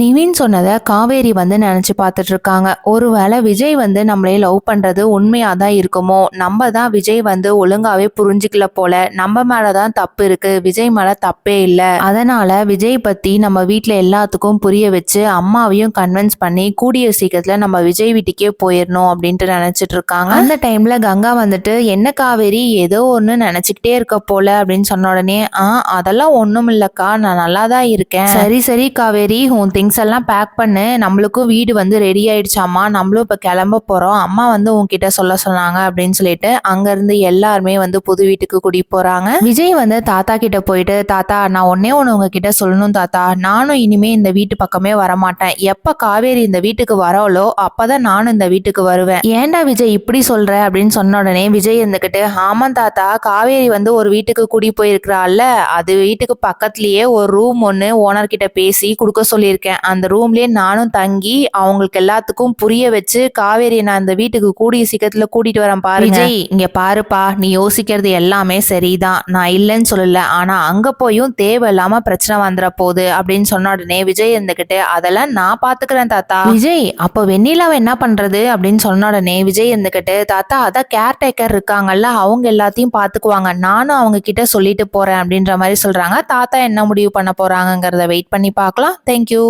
நிவின் சொன்னதை காவேரி வந்து நினச்சி பார்த்துட்டு இருக்காங்க ஒருவேளை விஜய் வந்து நம்மளே லவ் பண்ணுறது உண்மையாக தான் இருக்குமோ? நம்ம தான் விஜய் வந்து ஒழுங்காவே புரிஞ்சிக்கல போல. நம்ம மேலே தான் தப்பு இருக்கு. விஜய் மேலே தப்பே இல்லை. அதனால விஜய் பற்றி நம்ம வீட்டில் எல்லாத்துக்கும் புரிய வச்சு அம்மாவையும் கன்வின்ஸ் பண்ணி கூடிய சீக்கிரத்தில் நம்ம விஜய் வீட்டுக்கே போயிடணும் அப்படின்ட்டு நினச்சிட்டு இருக்காங்க அந்த டைமில் கங்கா வந்துட்டு என்ன காவேரி? ஏதோ ஒன்று நினச்சிக்கிட்டே இருக்க போல அப்படின்னு சொன்ன உடனே ஆ அதெல்லாம் ஒன்றும் இல்லைக்கா. நான் நல்லா தான் இருக்கேன். சரி சரி காவேரி உன் திங்ஸ் எல்லாம் பேக் பண்ணு. நம்மளுக்கும் வீடு வந்து ரெடி ஆயிடுச்சாம்மா. நம்மளும் இப்போ கிளம்ப போகிறோம் அம்மா வந்து உன்கிட்ட சொல்ல சொன்னாங்க அப்படின்னு சொல்லிட்டு அங்கேருந்து எல்லாருமே வந்து புது வீட்டுக்கு குடி போகிறாங்க விஜய் வந்து தாத்தா கிட்ட போயிட்டு தாத்தா நான் ஒன்னே ஒன்று உங்ககிட்ட சொல்லணும் தாத்தா. நானும் இனிமே இந்த வீட்டு பக்கமே வரமாட்டேன். எப்போ காவேரி இந்த வீட்டுக்கு வரவளோ அப்போதான் நானும் இந்த வீட்டுக்கு வருவேன். ஏன்டா விஜய் இப்படி சொல்ற? அப்படின்னு சொன்ன உடனே விஜய் இருந்துக்கிட்டு ஆமாம் தாத்தா. காவேரி வந்து ஒரு வீட்டுக்கு குடி போயிருக்கிறாள்ல. அது வீட்டுக்கு பக்கத்துலயே ஒரு ரூம் ஒன்று ஓனர் கிட்ட பேசி கொடுக்க சொல்லியிருக்கேன். அந்த ரூம்லயே நானும் தங்கி அவங்களுக்கு எல்லாத்துக்கும் புரிய வச்சு காவேரியை நான் அந்த வீட்டுக்கு கூடிய சீக்கிரத்துல கூட்டிட்டு வரேன் பாரு விஜய் இங்க பாருப்பா நீ யோசிக்கிறது எல்லாமே சரிதான். நான் இல்லைன்னு சொல்லல. ஆனா அங்க போயும் தேவையில்லாம பிரச்சனை வந்துட போகுது அப்படின்னு சொன்ன உடனே விஜய் இருந்துகிட்டு அதெல்லாம் நான் பாத்துக்கிறேன் தாத்தா. விஜய் அப்போ வெண்ணிலாவை என்ன பண்றது அப்படின்னு சொன்ன உடனே விஜய் இருந்துகிட்டு தாத்தா அதான் கேர்டேக்கர் இருக்காங்கல்ல அவங்க எல்லாத்தையும் பாத்துக்குவாங்க. நானும் அவங்க கிட்ட சொல்லிட்டு போறேன். அப்படின்ற மாதிரி சொல்றாங்க. தாத்தா என்ன முடிவு பண்ண போறாங்கங்கிறத வெயிட் பண்ணி பார்க்கலாம். தேங்க்யூ